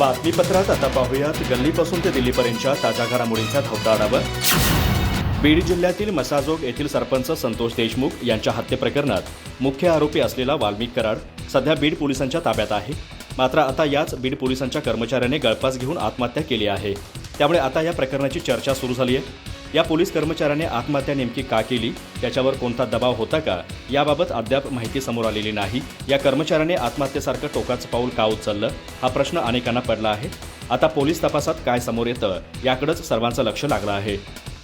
बातमीपत्रात आता पाहूयात. गल्लीपासून ते दिल्लीपर्यंतच्या ताज्या घडामोडींचा धावता आढावा बीड जिल्ह्यातील मसाजोग येथील सरपंच संतोष देशमुख यांच्या हत्येप्रकरणात मुख्य आरोपी असलेला वाल्मिक कराड सध्या बीड पोलिसांच्या ताब्यात आहे. मात्र आता याच बीड पोलिसांच्या कर्मचाऱ्याने गळपास घेऊन आत्महत्या केली आहे. त्यामुळे आता या प्रकरणाची चर्चा सुरू झाली आहे या पोलीस कर्मचाऱ्याने आत्महत्या नेमकी का केली? त्याच्यावर कोणता दबाव होता का? याबाबत अद्याप माहिती समोर आलेली नाही. या कर्मचाऱ्याने आत्महत्येसारखं टोकाचं पाऊल का उचललं? हा प्रश्न अनेकांना पडला आहे. आता पोलीस तपासात काय समोर येतं याकडेच सर्वांचं लक्ष लागलं आहे.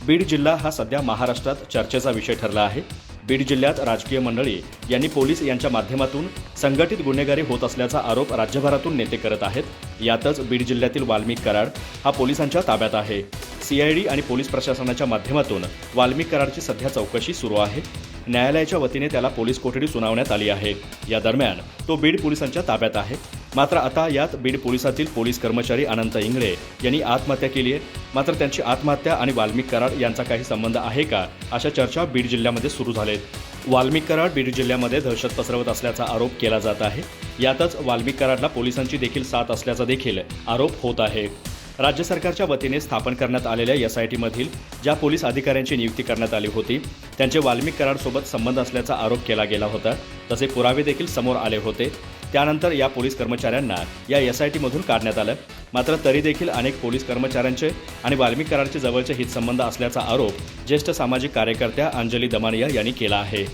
बीड जिल्हा हा सध्या महाराष्ट्रात चर्चेचा विषय ठरला आहे. बीड जिल्ह्यात राजकीय मंडळी यांनी पोलीस यांच्या माध्यमातून संघटित गुन्हेगारी होत असल्याचा आरोप राज्यभरातून नेते करत आहेत. यातच बीड जिल्ह्यातील वाल्मिक कराड हा पोलिसांच्या ताब्यात आहे. सीआयडी आणि पोलीस प्रशासनाच्या माध्यमातून वाल्मिक कराडची सध्या चौकशी सुरू आहे. न्यायालयाच्या वतीने त्याला पोलीस कोठडी सुनावण्यात आली आहे. या दरम्यान तो बीड पोलिसांच्या ताब्यात आहे. मात्र आता यात बीड पोलिसातील पोलीस कर्मचारी अनंत इंगळे यांनी आत्महत्या केली आहे. मात्र त्यांची आत्महत्या आणि वाल्मिक कराड यांचा काही संबंध आहे का अशा चर्चा बीड जिल्ह्यामध्ये सुरू झालेत. वाल्मिक कराड बीड जिल्ह्यामध्ये दहशत पसरवत असल्याचा आरोप केला जात आहे. यातच वाल्मिक कराडला पोलिसांची देखील साथ असल्याचा देखील आरोप होत आहे. राज्य सरकारच्या वतीने स्थापन करण्यात आलेल्या एस आय टीमधील ज्या पोलीस अधिकाऱ्यांची नियुक्ती करण्यात आली होती त्यांचे वाल्मिक करारसोबत संबंध असल्याचा आरोप केला गेला होता. तसे पुरावे देखील समोर आले होते. त्यानंतर या पोलीस कर्मचाऱ्यांना या एस आय टीमधून काढण्यात आलं. मात्र तरी देखील अनेक पोलीस कर्मचाऱ्यांचे आणि वाल्मिक करारचे जवळचे हितसंबंध असल्याचा आरोप ज्येष्ठ सामाजिक कार्यकर्त्या अंजली दमानिया यांनी केला आहे.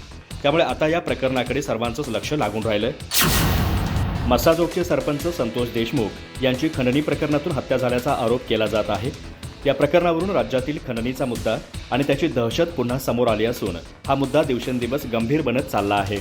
त्यामुळे आता या प्रकरणाकडे सर्वांचंच लक्ष लागून राहिलं मसाजोगचे सरपंच संतोष देशमुख यांची खंडणी प्रकरणातून हत्या झाल्याचा आरोप केला जात आहे. या प्रकरणावरून राज्यातील खंडणीचा मुद्दा आणि त्याची दहशत पुन्हा समोर आली असून हा मुद्दा दिवसेंदिवस गंभीर बनत चालला आहे.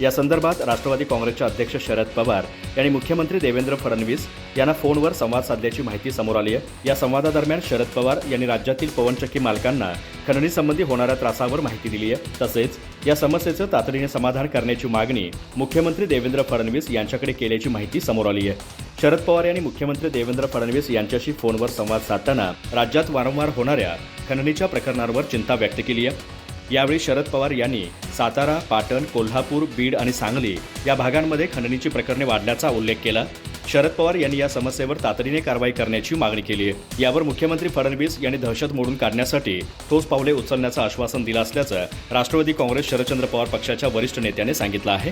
या संदर्भात राष्ट्रवादी काँग्रेसचे अध्यक्ष शरद पवार यांनी मुख्यमंत्री देवेंद्र फडणवीस यांना फोनवर संवाद साधल्याची माहिती समोर आली आहे. या संवादादरम्यान शरद पवार यांनी राज्यातील पवनचक्की मालकांना खंडणीसंबंधी होणाऱ्या त्रासावर माहिती दिली आहे. तसेच या समस्येचं तातडीने समाधान करण्याची मागणी मुख्यमंत्री देवेंद्र फडणवीस यांच्याकडे केल्याची माहिती समोर आली आहे. शरद पवार यांनी मुख्यमंत्री देवेंद्र फडणवीस यांच्याशी फोनवर संवाद साधताना राज्यात वारंवार होणाऱ्या खंडणीच्या प्रकरणांवर चिंता व्यक्त केली आहे. यावेळी शरद पवार यांनी सातारा पाटण कोल्हापूर बीड आणि सांगली या भागांमध्ये खंडणीची प्रकरणे वाढल्याचा उल्लेख केला. शरद पवार यांनी या समस्येवर तातडीने कारवाई करण्याची मागणी केली आहे. यावर मुख्यमंत्री फडणवीस यांनी दहशत मोडून काढण्यासाठी ठोस पावले उचलण्याचं आश्वासन दिलं असल्याचं राष्ट्रवादी काँग्रेस शरदचंद्र पवार पक्षाच्या वरिष्ठ नेत्याने सांगितलं आहे.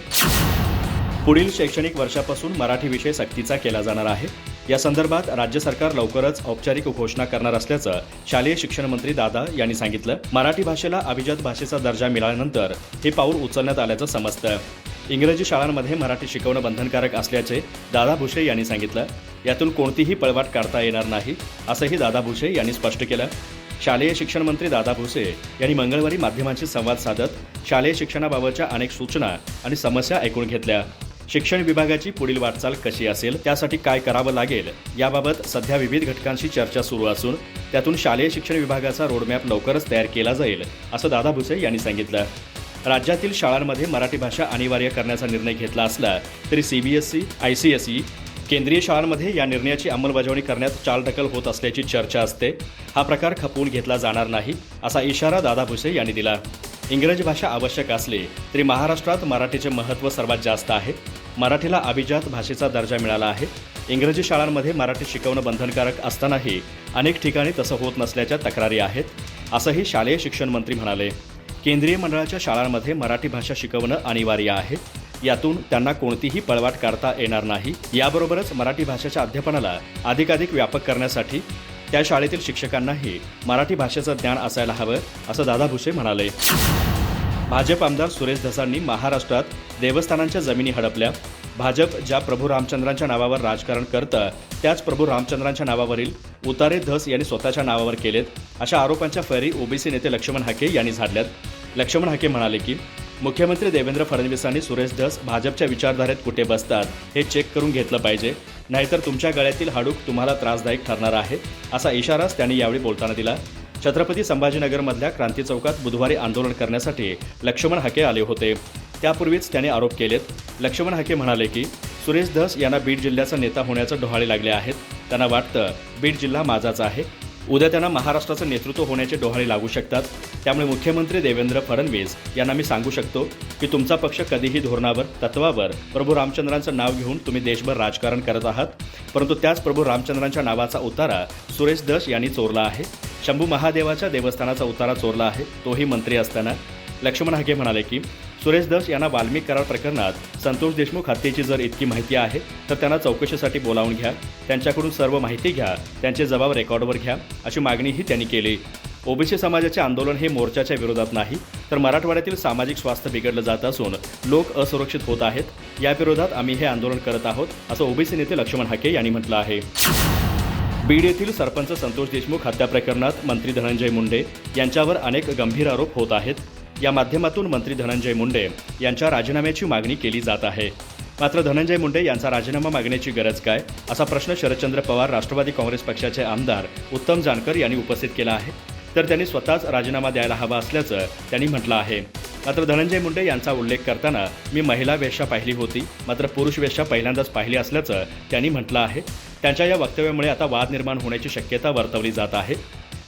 पुढील शैक्षणिक वर्षापासून मराठी विषय सक्तीचा केला जाणार आहे. या संदर्भात राज्य सरकार लवकरच औपचारिक घोषणा करणार असल्याचं शालेय शिक्षण मंत्री दादा यांनी सांगितलं. मराठी भाषेला अभिजात भाषेचा दर्जा मिळाल्यानंतर हे पाऊल उचलण्यात आल्याचं समजतं. इंग्रजी शाळांमध्ये मराठी शिकवणं बंधनकारक असल्याचे दादा भुसे यांनी सांगितलं. यातून कोणतीही पळवाट काढता येणार नाही असंही दादा भुसे यांनी स्पष्ट केलं. शालेय शिक्षण मंत्री दादा भुसे यांनी मंगळवारी माध्यमांशी संवाद साधत शालेय शिक्षणाबाबतच्या अनेक सूचना आणि समस्या ऐकून घेतल्या. शिक्षण विभागाची पुढील वाटचाल कशी असेल त्यासाठी काय करावं लागेल याबाबत सध्या विविध घटकांशी चर्चा सुरू असून त्यातून शालेय शिक्षण विभागाचा रोडमॅप लवकरच तयार केला जाईल असं दादा भुसे यांनी सांगितलं. राज्यातील शाळांमध्ये मराठी भाषा अनिवार्य करण्याचा निर्णय घेतला असला तरी CBSE I C S E केंद्रीय शाळांमध्ये या निर्णयाची अंमलबजावणी करण्यात चालढकल होत असल्याची चर्चा असते. हा प्रकार खपवून घेतला जाणार नाही असा इशारा दादा भुसे यांनी दिला. इंग्रजी भाषा आवश्यक असली तरी महाराष्ट्रात मराठीचे महत्त्व सर्वात जास्त आहे. मराठीला अभिजात भाषेचा दर्जा मिळाला आहे. इंग्रजी शाळांमध्ये मराठी शिकवणं बंधनकारक असतानाही अनेक ठिकाणी तसं होत नसल्याच्या तक्रारी आहेत असंही शालेय शिक्षण मंत्री म्हणाले. केंद्रीय मंडळाच्या शाळांमध्ये मराठी भाषा शिकवणं अनिवार्य आहे. यातून त्यांना कोणतीही पळवाट काढता येणार नाही. याबरोबरच मराठी भाषेच्या अध्यापनाला अधिकाधिक व्यापक करण्यासाठी त्या शाळेतील शिक्षकांनाही मराठी भाषेचं ज्ञान असायला हवं असं दादा भुसे म्हणाले. भाजप आमदार सुरेश धसांनी महाराष्ट्रात देवस्थानांच्या जमिनी हडपल्या. भाजप ज्या प्रभू रामचंद्रांच्या नावावर राजकारण करतं त्याच प्रभू रामचंद्रांच्या नावावरील उतारे धस यांनी स्वतःच्या नावावर केलेत अशा आरोपांच्या फैरी ओबीसी नेते लक्ष्मण हाके यांनी झाडल्यात. लक्ष्मण हाके म्हणाले की मुख्यमंत्री देवेंद्र फडणवीसांनी सुरेश धस भाजपच्या विचारधारेत कुठे बसतात हे चेक करून घेतलं पाहिजे. नाहीतर तुमच्या गळ्यातील हाडूक तुम्हाला त्रासदायक ठरणार आहे असा इशाराच त्यांनी यावेळी बोलताना दिला. छत्रपती संभाजीनगरमधल्या क्रांती चौकात बुधवारी आंदोलन करण्यासाठी लक्ष्मण हाके आले होते. त्यापूर्वीच त्याने आरोप केलेत. लक्ष्मण हाके म्हणाले की सुरेश धस यांना बीड जिल्ह्याचा नेता होण्याचं डोहाळे लागले आहेत. त्यांना वाटतं बीड जिल्हा माझाच आहे. उद्या त्यांना महाराष्ट्राचं नेतृत्व होण्याचे डोहाळे लागू शकतात. त्यामुळे मुख्यमंत्री देवेंद्र फडणवीस यांना मी सांगू शकतो की तुमचा पक्ष कधीही धोरणावर तत्वावर प्रभू रामचंद्रांचं नाव घेऊन तुम्ही देशभर राजकारण करत आहात. परंतु त्याच प्रभू रामचंद्रांच्या नावाचा उतारा सुरेश दस यांनी चोरला आहे. शंभू महादेवाच्या देवस्थानाचा उतारा चोरला आहे तोही मंत्री असताना. लक्ष्मण हाके म्हणाले की सुरेश दस यांना वाल्मिक करार प्रकरणात संतोष देशमुख हत्येची जर इतकी माहिती आहे तर त्यांना चौकशीसाठी बोलावून घ्या. त्यांच्याकडून सर्व माहिती घ्या. त्यांचे जबाब रेकॉर्डवर घ्या अशी मागणीही त्यांनी केली. ओबीसी समाजाचे आंदोलन हे मोर्चाच्या विरोधात नाही तर मराठवाड्यातील सामाजिक स्वास्थ्य बिघडलं जात असून लोक असुरक्षित होत आहेत. याविरोधात आम्ही हे आंदोलन करत आहोत असं ओबीसी नेते लक्ष्मण हाके यांनी म्हटलं आहे. बीड येथील सरपंच संतोष देशमुख हत्या प्रकरणात मंत्री धनंजय मुंडे यांच्यावर अनेक गंभीर आरोप होत आहेत. या माध्यमातून मंत्री धनंजय मुंडे यांच्या राजीनाम्याची मागणी केली जात आहे. मात्र धनंजय मुंडे यांचा राजीनामा मागण्याची गरज काय? असा प्रश्न शरदचंद्र पवार राष्ट्रवादी काँग्रेस पक्षाचे आमदार उत्तम जानकर यांनी उपस्थित केला आहे. तर त्यांनी स्वतःच राजीनामा द्यायला हवा असल्याचं त्यांनी म्हटलं आहे. मात्र धनंजय मुंडे यांचा उल्लेख करताना मी महिला वेश्या पाहिली होती मात्र पुरुष वेश्या पहिल्यांदाच पाहिली असल्याचं त्यांनी म्हटलं आहे. त्यांच्या या वक्तव्यामुळे आता वाद निर्माण होण्याची शक्यता वर्तवली जात आहे.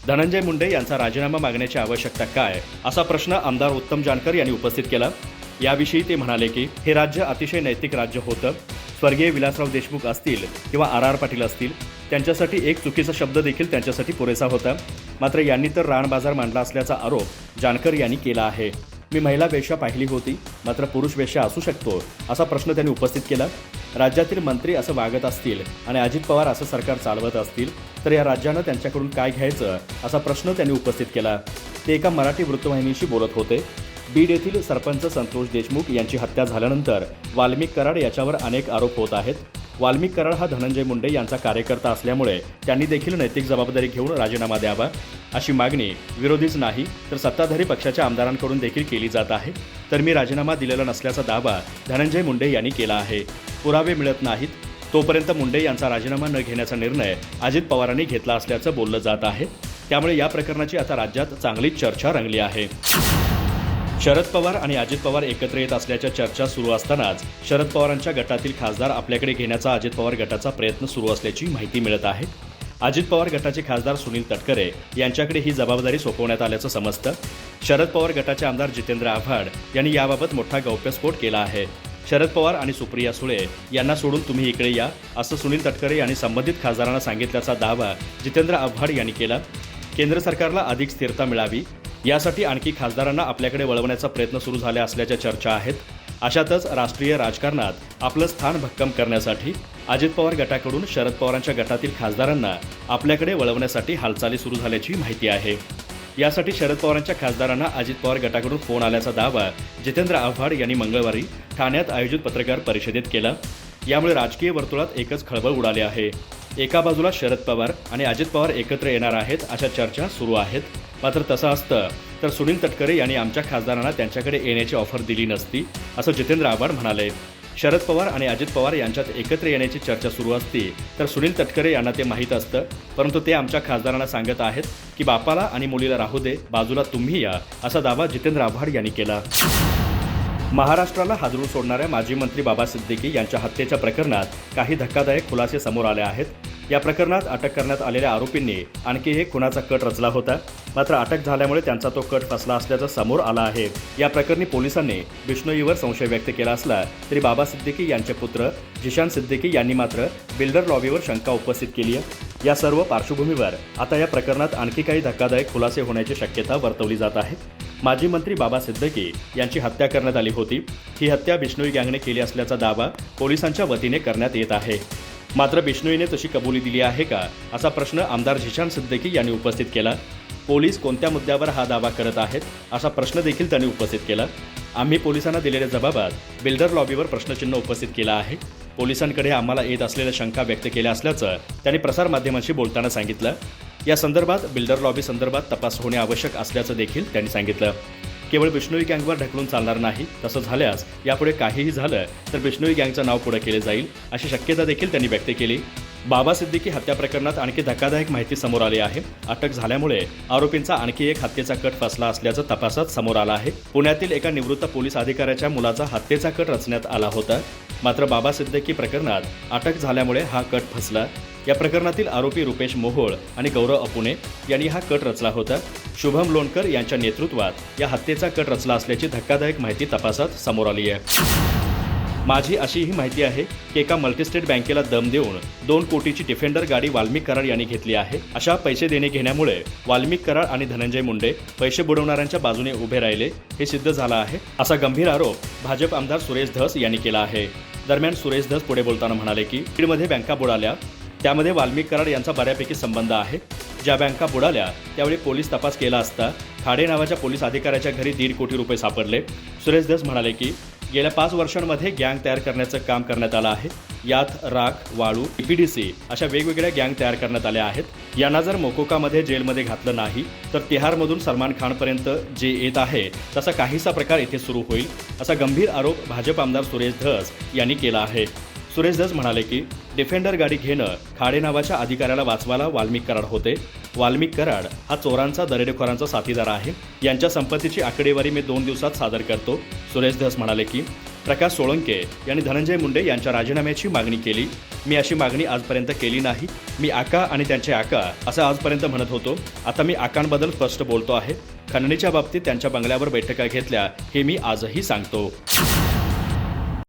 धनंजय मुंडे यांचा राजीनामा मागण्याची आवश्यकता काय असा प्रश्न आमदार उत्तम जानकर यांनी उपस्थित केला. याविषयी ते म्हणाले की हे राज्य अतिशय नैतिक राज्य होतं. स्वर्गीय विलासराव देशमुख असतील किंवा आर आर पाटील असतील त्यांच्यासाठी एक चुकीचा शब्द देखील त्यांच्यासाठी पुरेसा होता. मात्र यांनी तर राणबाजार मांडला असल्याचा आरोप जानकर यांनी केला आहे. मी महिला वेश्या पाहिली होती मात्र पुरुष वेश्या असू शकतो असा प्रश्न त्यांनी उपस्थित केला. राज्यातील मंत्री असं वागत असतील आणि अजित पवार असं सरकार चालवत असतील तर या राज्यानं त्यांच्याकडून काय घ्यायचं असा प्रश्न त्यांनी उपस्थित केला. ते एका मराठी वृत्तवाहिनीशी बोलत होते. बीड येथील सरपंच संतोष देशमुख यांची हत्या झाल्यानंतर वाल्मिक कराड याच्यावर अनेक आरोप होत आहेत. वाल्मिक कराड हा धनंजय मुंडे यांचा कार्यकर्ता असल्यामुळे त्यांनी देखील नैतिक जबाबदारी घेऊन राजीनामा द्यावा अशी मागणी विरोधीच नाही तर सत्ताधारी पक्षाच्या आमदारांकडून देखील केली जात आहे. तर मी राजीनामा दिलेला नसल्याचा दावा धनंजय मुंडे यांनी केला आहे. पुरावे मिळत नाहीत. तोपर्यंत मुंडे यांचा राजीनामा न घेण्याचा निर्णय अजित पवारांनी घेतला असल्याचं बोललं जात आहे. त्यामुळे या प्रकरणाची आता राज्यात चांगलीच चर्चा रंगली आहे. शरद पवार आणि अजित पवार एकत्र येत असल्याच्या चर्चा सुरू असतानाच शरद पवारांच्या गटातील खासदार आपल्याकडे घेण्याचा अजित पवार गटाचा प्रयत्न सुरू असल्याची माहिती मिळत आहे. अजित पवार गटाचे खासदार सुनील तटकरे यांच्याकडे ही जबाबदारी सोपवण्यात आल्याचं समजतं. शरद पवार गटाचे आमदार जितेंद्र आव्हाड यांनी याबाबत मोठा गौप्यस्फोट केला आहे. शरद पवार आणि सुप्रिया सुळे यांना सोडून तुम्ही इकडे या असं सुनील तटकरे यांनी संबंधित खासदारांना सांगितल्याचा दावा जितेंद्र आव्हाड यांनी केला. केंद्र सरकारला अधिक स्थिरता मिळावी यासाठी आणखी खासदारांना आपल्याकडे वळवण्याचा प्रयत्न सुरू झाल्या असल्याच्या चर्चा आहेत. अशातच राष्ट्रीय राजकारणात आपलं स्थान भक्कम करण्यासाठी अजित पवार गटाकडून शरद पवारांच्या गटातील खासदारांना आपल्याकडे वळवण्यासाठी हालचाली सुरू झाल्याची माहिती आहे. यासाठी शरद पवारांच्या खासदारांना अजित पवार गटाकडून फोन आल्याचा दावा जितेंद्र आव्हाड यांनी मंगळवारी ठाण्यात आयोजित पत्रकार परिषदेत केला. यामुळे राजकीय वर्तुळात एकच खळबळ उडाली आहे. एका बाजूला शरद पवार आणि अजित पवार एकत्र येणार आहेत अशा चर्चा सुरू आहेत. मात्र तसं असतं तर सुनील तटकरे यांनी आमच्या खासदारांना त्यांच्याकडे येण्याची ऑफर दिली नसती असं जितेंद्र आव्हाड म्हणाले. शरद पवार आणि अजित पवार यांच्यात एकत्र येण्याची चर्चा सुरू असती तर सुनील तटकरे यांना ते माहीत असतं परंतु ते आमच्या खासदारांना सांगत आहेत की बापाला आणि मुलीला राहू दे बाजूला तुम्ही या असा दावा जितेंद्र आव्हाड यांनी केला. महाराष्ट्राला हादरून सोडणाऱ्या माजी मंत्री बाबा सिद्दीकी यांच्या हत्येच्या प्रकरणात काही धक्कादायक खुलासे समोर आले आहेत या प्रकरणात अटक करण्यात आलेल्या आरोपींनी आणखी एक खुनाचा कट रचला होता. मात्र अटक झाल्यामुळे त्यांचा तो कट फसला असल्याचं समोर आलं आहे. या प्रकरणी पोलिसांनी बिष्णोईवर संशय व्यक्त केला असला तरी बाबा सिद्दीकी यांचे पुत्र जिशान सिद्दीकी यांनी मात्र बिल्डर लॉबीवर शंका उपस्थित केली आहे. या सर्व पार्श्वभूमीवर आता या प्रकरणात आणखी काही धक्कादायक खुलासे होण्याची शक्यता वर्तवली जात आहे. माजी मंत्री बाबा सिद्दकी यांची हत्या करण्यात आली होती. ही हत्या बिष्णोई गँगने केली असल्याचा दावा पोलिसांच्या वतीने करण्यात येत आहे. मात्र बिष्णोईने तशी कबुली दिली आहे का असा प्रश्न आमदार झिशान सिद्दीकी यांनी उपस्थित केला. पोलीस कोणत्या मुद्द्यावर हा दावा करत आहेत असा प्रश्न देखील त्यांनी उपस्थित केला. आम्ही पोलिसांना दिलेल्या जबाबात बिल्डर लॉबीवर प्रश्नचिन्ह उपस्थित केला आहे. पोलिसांकडे आम्हाला येत असलेल्या शंका व्यक्त केल्या असल्याचं त्यांनी प्रसारमाध्यमांशी बोलताना सांगितलं. या संदर्भात बिल्डर लॉबी संदर्भात तपास होणे आवश्यक असल्याचं देखील त्यांनी सांगितलं. केवळ बिष्णोई गँगवर ढकलून चालणार नाही. तसं झाल्यास यापुढे काहीही झालं तर बिष्णोई गँगचं नाव पुढे केले जाईल अशी शक्यता देखील त्यांनी व्यक्त केली. बाबा सिद्दीकी हत्या प्रकरणात आणखी धक्कादायक माहिती समोर आली आहे. अटक झाल्यामुळे आरोपींचा आणखी एक हत्येचा कट फसला असल्याचं तपासात समोर आलं आहे. पुण्यातील एका निवृत्त पोलीस अधिकाऱ्याच्या मुलाचा हत्येचा कट रचण्यात आला होता. मात्र बाबा सिद्दीकी प्रकरणात अटक झाल्यामुळे हा कट फसला. या प्रकरणातील आरोपी रुपेश मोहोळ आणि गौरव अपुने यांनी हा कट रचला होता. शुभम लोणकर यांच्या नेतृत्वात या हत्येचा कट रचला असल्याची धक्कादायक माहिती तपासात समोर आली आहे. माझी अशीही माहिती आहे की एका मल्टीस्टेट बँकेला दम देऊन दोन कोटीची डिफेंडर गाडी वाल्मिक कराड यांनी घेतली आहे. अशा पैसे देणे घेण्यामुळे वाल्मिक कराड आणि धनंजय मुंडे पैसे बुडवणाऱ्यांच्या बाजूने उभे राहिले हे सिद्ध झालं आहे. असा गंभीर आरोप भाजप आमदार सुरेश धस यांनी केला आहे. दरम्यान सुरेश धस पुढे बोलताना म्हणाले की बीडमध्ये बँका बुडाल्या त्यामध्ये वाल्मिक कराड यांचा बऱ्यापैकी संबंध आहे. ज्या बँका बुडाल्या त्यावेळी पोलीस तपास केला असता खाडे नावाच्या पोलीस अधिकाऱ्याच्या घरी दीड कोटी रुपये सापडले. सुरेश धस म्हणाले की गेल्या पाच वर्षांमध्ये गँग तयार करण्याचं काम करण्यात आलं आहे. यात राख वाळू पीडीसी अशा वेगवेगळ्या गँग तयार करण्यात आल्या आहेत. यांना जर मोकोकामध्ये जेलमध्ये घातलं नाही तर तिहारमधून सलमान खानपर्यंत जे येत आहे तसा काहीसा प्रकार इथे सुरू होईल असा गंभीर आरोप भाजप आमदार सुरेश धस यांनी केला आहे. सुरेश धस म्हणाले की डिफेंडर गाडी घेणं खाडे नावाच्या अधिकाऱ्याला वाचवायला वाल्मिक कराड होते. वाल्मिक कराड हा चोरांचा दरेडेखोरांचा साथीदार आहे. यांच्या संपत्तीची आकडेवारी मी दोन दिवसात सादर करतो. सुरेश धस म्हणाले की प्रकाश सोळंके यांनी धनंजय मुंडे यांच्या राजीनाम्याची मागणी केली. मी अशी मागणी आजपर्यंत केली नाही. मी आका आणि त्यांचे आका असं आजपर्यंत म्हणत होतो. आता मी आकांबद्दल स्पष्ट बोलतो आहे. खंडणीच्या बाबतीत त्यांच्या बंगल्यावर बैठका घेतल्या हे मी आजही सांगतो.